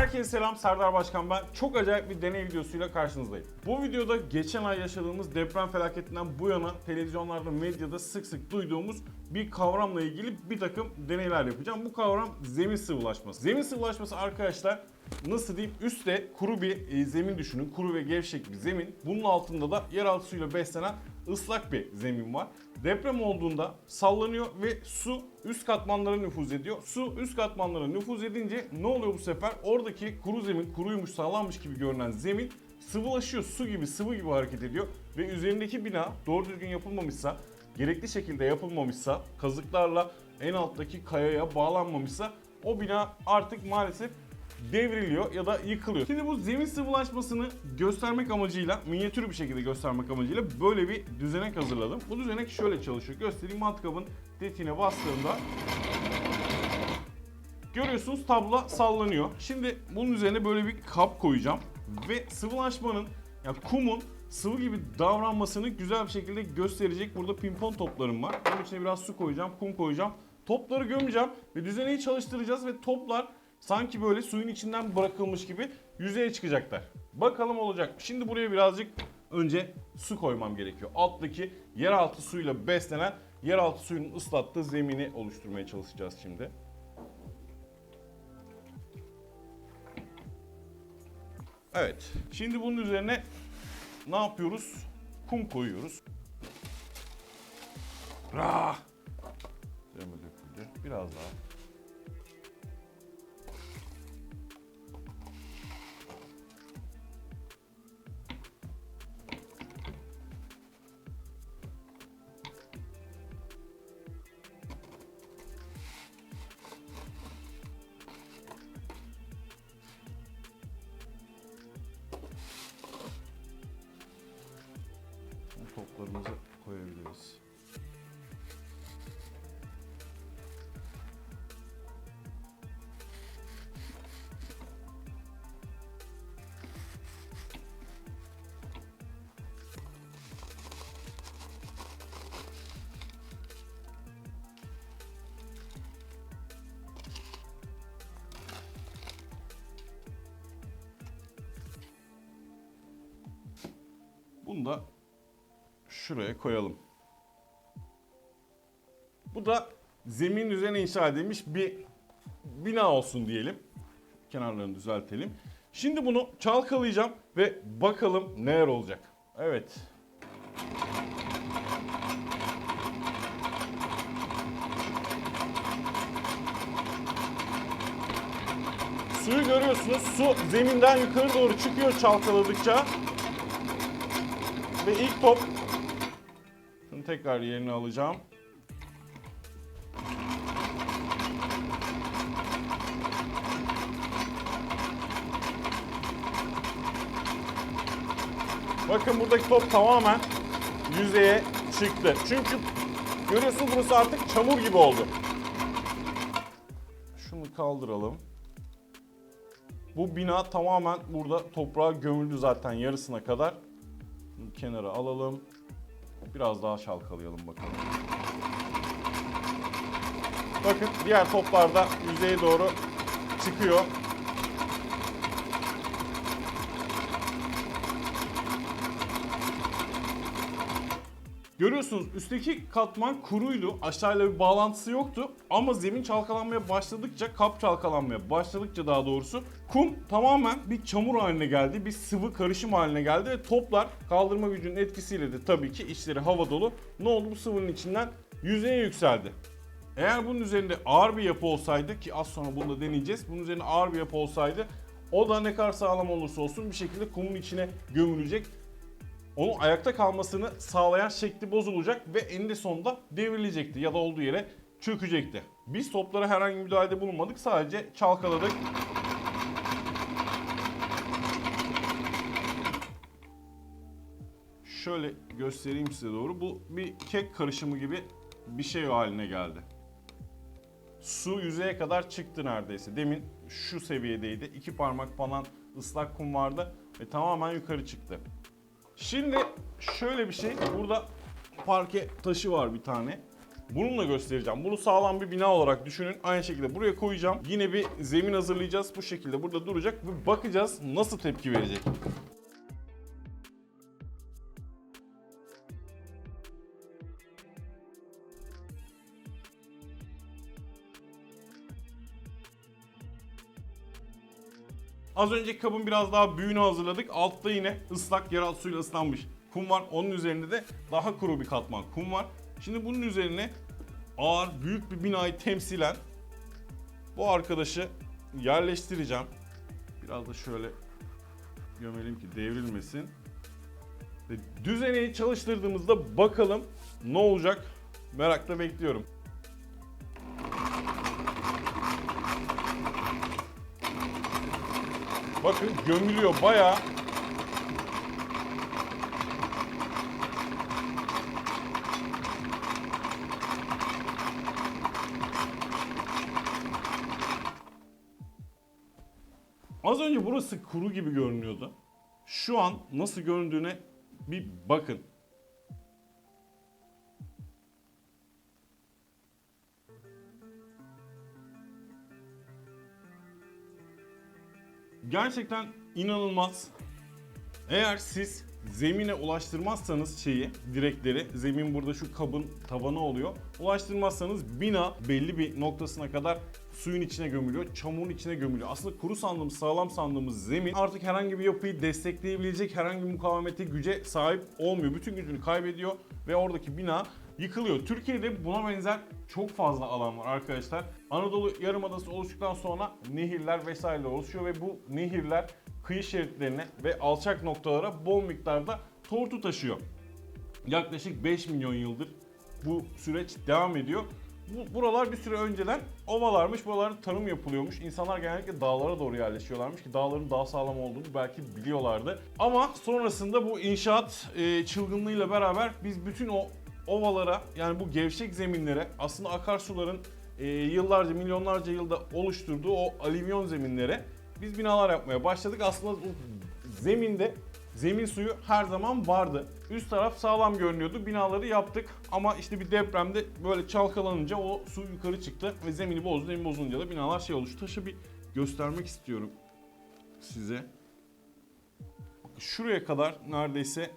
Herkese selam Serdar Başkan ben. Çok acayip bir deney videosuyla karşınızdayım. Bu videoda geçen ay yaşadığımız deprem felaketinden bu yana televizyonlarda, medyada sık sık duyduğumuz bir kavramla ilgili bir takım deneyler yapacağım. Bu kavram zemin sıvılaşması. Zemin sıvılaşması arkadaşlar nasıl diyeyim üstte kuru bir e, zemin düşünün. Kuru ve gevşek bir zemin. Bunun altında da yeraltı suyuyla beslenen ıslak bir zemin var. Deprem olduğunda sallanıyor ve su üst katmanlara nüfuz ediyor. Su üst katmanlara nüfuz edince ne oluyor bu sefer? Oradaki kuru zemin, kuruymuş, sallanmış gibi görünen zemin sıvılaşıyor. Su gibi, sıvı gibi hareket ediyor ve üzerindeki bina doğru düzgün yapılmamışsa, gerekli şekilde yapılmamışsa, kazıklarla en alttaki kayaya bağlanmamışsa o bina artık maalesef devriliyor ya da yıkılıyor. Şimdi bu zemin sıvılaşmasını göstermek amacıyla, minyatür bir şekilde göstermek amacıyla böyle bir düzenek hazırladım. Bu düzenek şöyle çalışıyor. Göstereyim matkabın tetiğine bastığımda görüyorsunuz tabla sallanıyor. Şimdi bunun üzerine böyle bir kap koyacağım ve sıvılaşmanın ya kumun sıvı gibi davranmasını güzel bir şekilde gösterecek. Burada pimpon toplarım var. Bunun içine biraz su koyacağım, kum koyacağım. Topları gömeceğim ve düzeneyi çalıştıracağız ve toplar sanki böyle suyun içinden bırakılmış gibi yüzeye çıkacaklar. Bakalım olacak. Şimdi buraya birazcık önce su koymam gerekiyor. Alttaki yeraltı suyuyla beslenen yeraltı suyunun ıslattığı zemini oluşturmaya çalışacağız şimdi. Evet. Şimdi bunun üzerine ne yapıyoruz? Kum koyuyoruz. Rah! Biraz daha. Toplarımızı koyabiliriz. Bunu da şuraya koyalım. Bu da zemin üzerine inşa edilmiş bir bina olsun diyelim. Kenarlarını düzeltelim. Şimdi bunu çalkalayacağım ve bakalım neler olacak. Evet. Suyu görüyorsunuz. Su zeminden yukarı doğru çıkıyor çalkaladıkça. Ve ilk top şunu tekrar yerine alacağım. Bakın buradaki top tamamen yüzeye çıktı. Çünkü görüyorsunuz burası artık çamur gibi oldu. Şunu kaldıralım. Bu bina tamamen burada toprağa gömüldü zaten yarısına kadar. Bunu kenara alalım. Biraz daha çalkalayalım bakalım. Bakın diğer toplar da yüzeye doğru çıkıyor. Görüyorsunuz üstteki katman kuruydu. Aşağıyla bir bağlantısı yoktu. Ama zemin çalkalanmaya başladıkça, kap çalkalanmaya başladıkça daha doğrusu kum tamamen bir çamur haline geldi. Bir sıvı karışım haline geldi ve toplar kaldırma gücünün etkisiyle de tabii ki içleri hava dolu. Ne oldu bu sıvının içinden yüzeye yükseldi. Eğer bunun üzerinde ağır bir yapı olsaydı ki az sonra bunu da deneyeceğiz. Bunun üzerinde ağır bir yapı olsaydı o da ne kadar sağlam olursa olsun bir şekilde kumun içine gömülecek onun ayakta kalmasını sağlayan şekli bozulacak ve eninde sonunda devrilecekti ya da olduğu yere çökecekti. Biz toplara herhangi bir müdahalede bulunmadık. Sadece çalkaladık. Şöyle göstereyim size doğru. Bu bir kek karışımı gibi bir şey haline geldi. Su yüzeye kadar çıktı neredeyse. Demin şu seviyedeydi. İki parmak falan ıslak kum vardı ve tamamen yukarı çıktı. Şimdi şöyle bir şey. Burada parke taşı var bir tane. Bununla göstereceğim. Bunu sağlam bir bina olarak düşünün. Aynı şekilde buraya koyacağım. Yine bir zemin hazırlayacağız. Bu şekilde burada duracak ve bakacağız nasıl tepki verecek. Az önceki kabın biraz daha büyüğünü hazırladık. Altta yine ıslak yeraltı suyla ıslanmış kum var. Onun üzerinde de daha kuru bir katman kum var. Şimdi bunun üzerine ağır büyük bir binayı temsilen bu arkadaşı yerleştireceğim. Biraz da şöyle gömelim ki devrilmesin. Düzeneyi çalıştırdığımızda bakalım ne olacak merakla bekliyorum. Bakın gömülüyor bayağı. Az önce burası kuru gibi görünüyordu. Şu an nasıl göründüğüne bir bakın. Gerçekten inanılmaz. Eğer siz zemine ulaştırmazsanız şeyi, direkleri, zemin burada şu kabın tavanı oluyor. Ulaştırmazsanız bina belli bir noktasına kadar suyun içine gömülüyor, çamurun içine gömülüyor. Aslında kuru sandığımız, sağlam sandığımız zemin artık herhangi bir yapıyı destekleyebilecek herhangi bir mukavemete, güce sahip olmuyor. Bütün gücünü kaybediyor ve oradaki bina yıkılıyor. Türkiye'de buna benzer çok fazla alan var arkadaşlar. Anadolu Yarımadası oluştuktan sonra nehirler vesaireler oluşuyor ve bu nehirler kıyı şeritlerine ve alçak noktalara bol miktarda tortu taşıyor. Yaklaşık 5 milyon yıldır bu süreç devam ediyor. Bu, buralar bir süre önceden ovalarmış, buralarda tarım yapılıyormuş. İnsanlar genellikle dağlara doğru yerleşiyorlarmış ki dağların daha sağlam olduğunu belki biliyorlardı. Ama sonrasında bu inşaat e, çılgınlığıyla beraber biz bütün o ovalara yani bu gevşek zeminlere aslında akarsuların e, yıllarca, milyonlarca yılda oluşturduğu o alüvyon zeminlere biz binalar yapmaya başladık. Aslında bu zeminde zemin suyu her zaman vardı. Üst taraf sağlam görünüyordu. Binaları yaptık ama işte bir depremde böyle çalkalanınca o su yukarı çıktı ve zemini bozdu. Zemin bozulunca da binalar şey oluştu. Taşı bir göstermek istiyorum size. Şuraya kadar neredeyse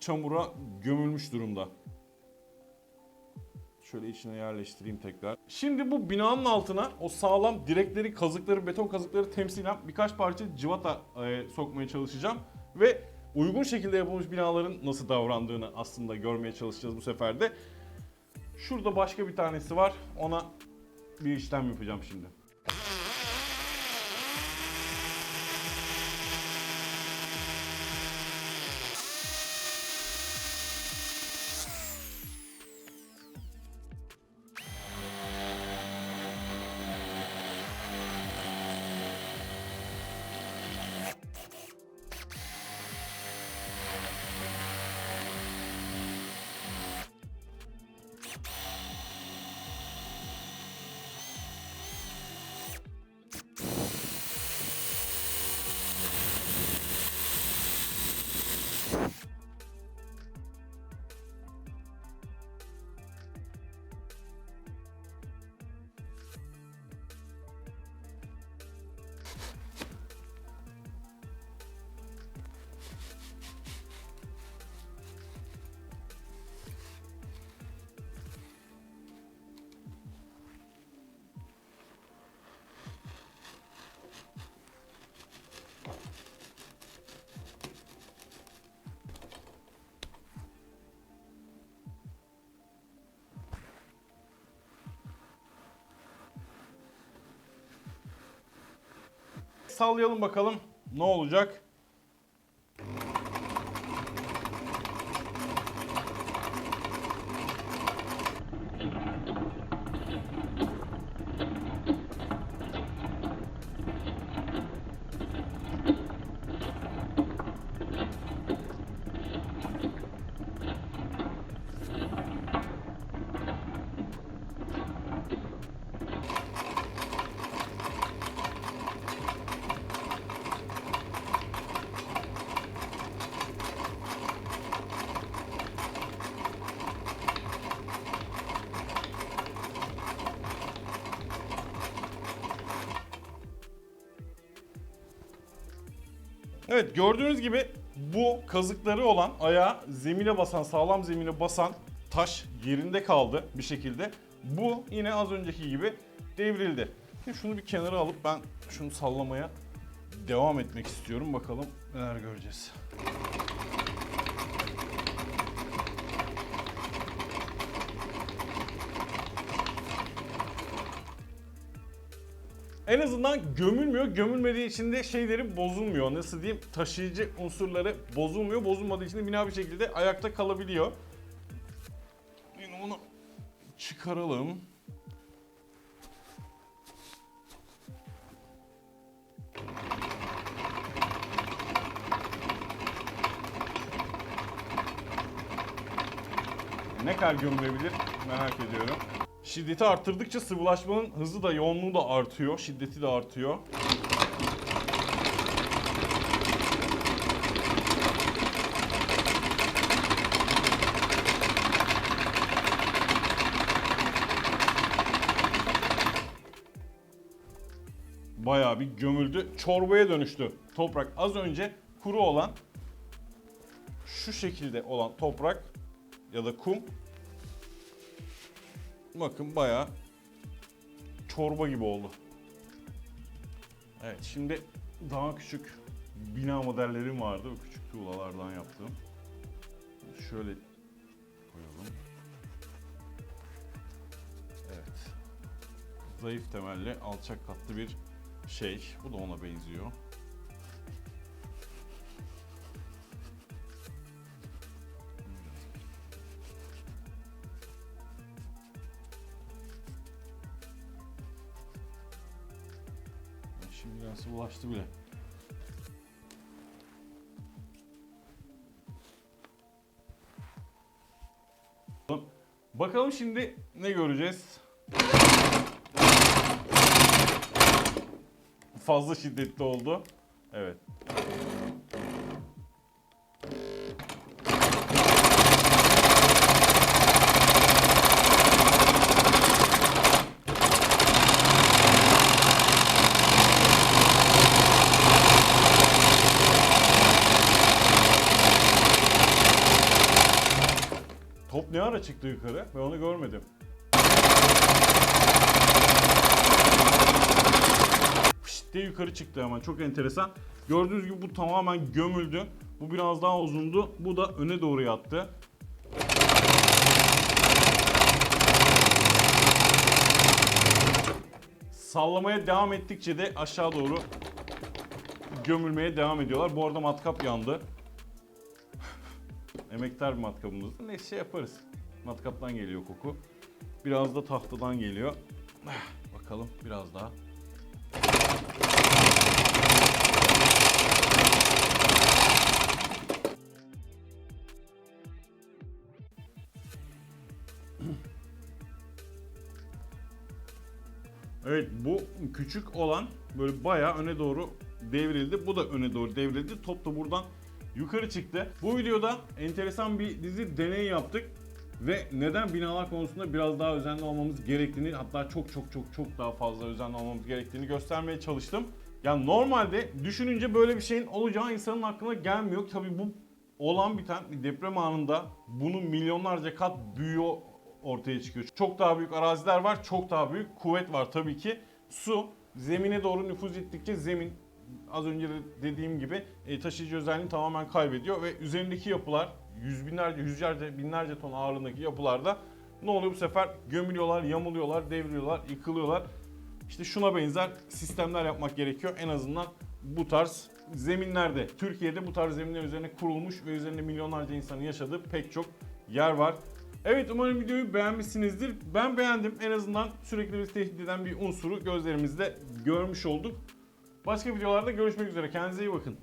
çamura gömülmüş durumda. Şöyle içine yerleştireyim tekrar. Şimdi bu binanın altına o sağlam direkleri, kazıkları, beton kazıkları temsilen birkaç parça cıvata e, sokmaya çalışacağım. Ve uygun şekilde yapılmış binaların nasıl davrandığını aslında görmeye çalışacağız bu sefer de. Şurada başka bir tanesi var. Ona bir işlem yapacağım şimdi. Sallayalım bakalım ne olacak. Evet gördüğünüz gibi bu kazıkları olan ayağı zemine basan, sağlam zemine basan taş yerinde kaldı bir şekilde. Bu yine az önceki gibi devrildi. Şimdi şunu bir kenara alıp ben şunu sallamaya devam etmek istiyorum. Bakalım neler göreceğiz. En azından gömülmüyor. Gömülmediği için de şeyleri bozulmuyor. Nasıl diyeyim? Taşıyıcı unsurları bozulmuyor. Bozulmadığı için de bina bir şekilde ayakta kalabiliyor. Yine onu çıkaralım. Ne kadar gömülebilir merak ediyorum. Şiddeti arttırdıkça sıvılaşmanın hızı da yoğunluğu da artıyor. Şiddeti de artıyor. Bayağı bir gömüldü. Çorbaya dönüştü. Toprak az önce kuru olan şu şekilde olan toprak ya da kum bakın bayağı çorba gibi oldu. Evet şimdi daha küçük bina modellerim vardı. O küçük tuğlalardan yaptığım. Şöyle koyalım. Evet. Zayıf temelli alçak katlı bir şey. Bu da ona benziyor. Şimdi biraz ulaştı bile. Bakalım şimdi ne göreceğiz? Fazla şiddetli oldu. Evet. Top ne ara çıktı yukarı? Ben onu görmedim. Fışt diye yukarı çıktı hemen. Çok enteresan. Gördüğünüz gibi bu tamamen gömüldü. Bu biraz daha uzundu. Bu da öne doğru yattı. Sallamaya devam ettikçe de aşağı doğru gömülmeye devam ediyorlar. Bu arada matkap yandı. Emektar bir matkabımız. Neyse şey yaparız. Matkaptan geliyor koku. Biraz da tahtadan geliyor. Bakalım biraz daha. Evet bu küçük olan böyle bayağı öne doğru devrildi. Bu da öne doğru devrildi. Top da buradan yukarı çıktı. Bu videoda enteresan bir dizi deney yaptık. Ve neden binalar konusunda biraz daha özenli olmamız gerektiğini hatta çok çok çok çok daha fazla özenli olmamız gerektiğini göstermeye çalıştım. Yani normalde düşününce böyle bir şeyin olacağı insanın aklına gelmiyor. Tabii bu olan biten bir deprem anında bunun milyonlarca kat büyüğü ortaya çıkıyor. Çok daha büyük araziler var, çok daha büyük kuvvet var tabii ki. Su zemine doğru nüfuz ettikçe zemin az önce de dediğim gibi e, taşıyıcı özelliğini tamamen kaybediyor ve üzerindeki yapılar yüz binlerce, yüzlerce, binlerce ton ağırlığındaki yapılarda ne oluyor bu sefer gömülüyorlar, yamuluyorlar, devriliyorlar, yıkılıyorlar. İşte şuna benzer sistemler yapmak gerekiyor en azından bu tarz zeminlerde. Türkiye'de bu tarz zeminler üzerine kurulmuş ve üzerinde milyonlarca insanın yaşadığı pek çok yer var. Evet umarım videoyu beğenmişsinizdir. Ben beğendim. En azından sürekli bizi tehdit eden bir unsuru gözlerimizde görmüş olduk. Başka videolarda görüşmek üzere. Kendinize iyi bakın.